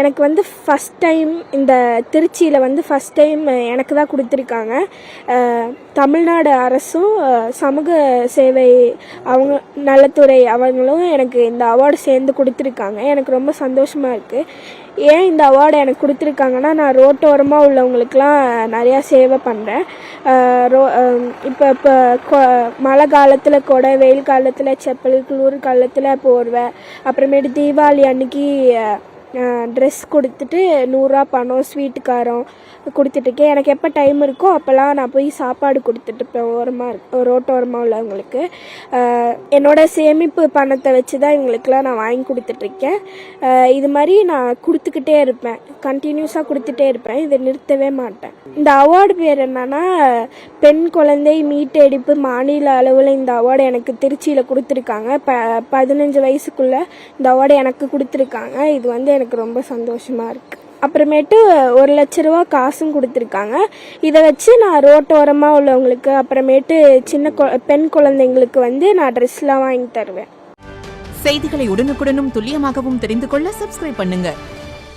எனக்கு வந்து first time இந்த திருச்சியில் வந்து ஃபஸ்ட் டைம் எனக்கு தான் கொடுத்துருக்காங்க. தமிழ்நாடு அரசும் சமூக சேவை அவங்க நலத்துறை அவங்களும் எனக்கு இந்த அவார்டு சேர்ந்து கொடுத்துருக்காங்க. எனக்கு ரொம்ப சந்தோஷமாக இருக்குது ஏன் இந்த அவார்டு எனக்கு கொடுத்துருக்காங்கன்னா நான் ரோட்டோரமாக உள்ளவங்களுக்குலாம் நிறையா சேவை பண்ணுறேன் ரோ இப்போ இப்போ கொ மழை காலத்தில் கூட வெயில் காலத்தில் செப்பல் குளிர் காலத்தில் போடுவேன் அப்புறமேட்டு தீபாவளி அன்னைக்கு ட்ரெஸ் கொடுத்துட்டு நூறுரூவா பணம் ஸ்வீட்டுக்காரம் கொடுத்துட்ருக்கேன் எனக்கு எப்போ டைம் இருக்கோ அப்போல்லாம் நான் போய் சாப்பாடு கொடுத்துட்ருப்பேன் ஓரமாக இருக்கு ரோட்டோரமாக உள்ளவங்களுக்கு. என்னோடய என்னோட சேமிப்பு பணத்தை வச்சு தான் இவங்களுக்குலாம் நான் வாங்கி கொடுத்துட்ருக்கேன் இது மாதிரி நான் கொடுத்துக்கிட்டே இருப்பேன். கண்டினியூஸாக கொடுத்துட்டே இருப்பேன். இதை நிறுத்தவே மாட்டேன். இந்த அவார்டு பேர் என்னன்னா பெண் குழந்தை மீட்டெடுப்பு மாநில அளவில் இந்த அவார்டு எனக்கு திருச்சியில் கொடுத்துருக்காங்க. ப பதினஞ்சு வயசுக்குள்ளே இந்த அவார்டு எனக்கு கொடுத்துருக்காங்க. இது வந்து எனக்கு ரொம்ப சந்தோஷமாக இருக்குது அப்புறமேட்டு ஒரு லட்ச ரூபா காசும் கொடுத்துருக்காங்க. இதை வச்சு நான் ரோட்டோரமாக உள்ளவங்களுக்கு அப்புறமேட்டு சின்ன பெண் குழந்தைங்களுக்கு வந்து நான் ட்ரெஸ்லாம் வாங்கி தருவேன். செய்திகளை உடனுக்குடனும் துல்லியமாகவும் தெரிந்து கொள்ள சப்ஸ்கிரைப் பண்ணுங்கள்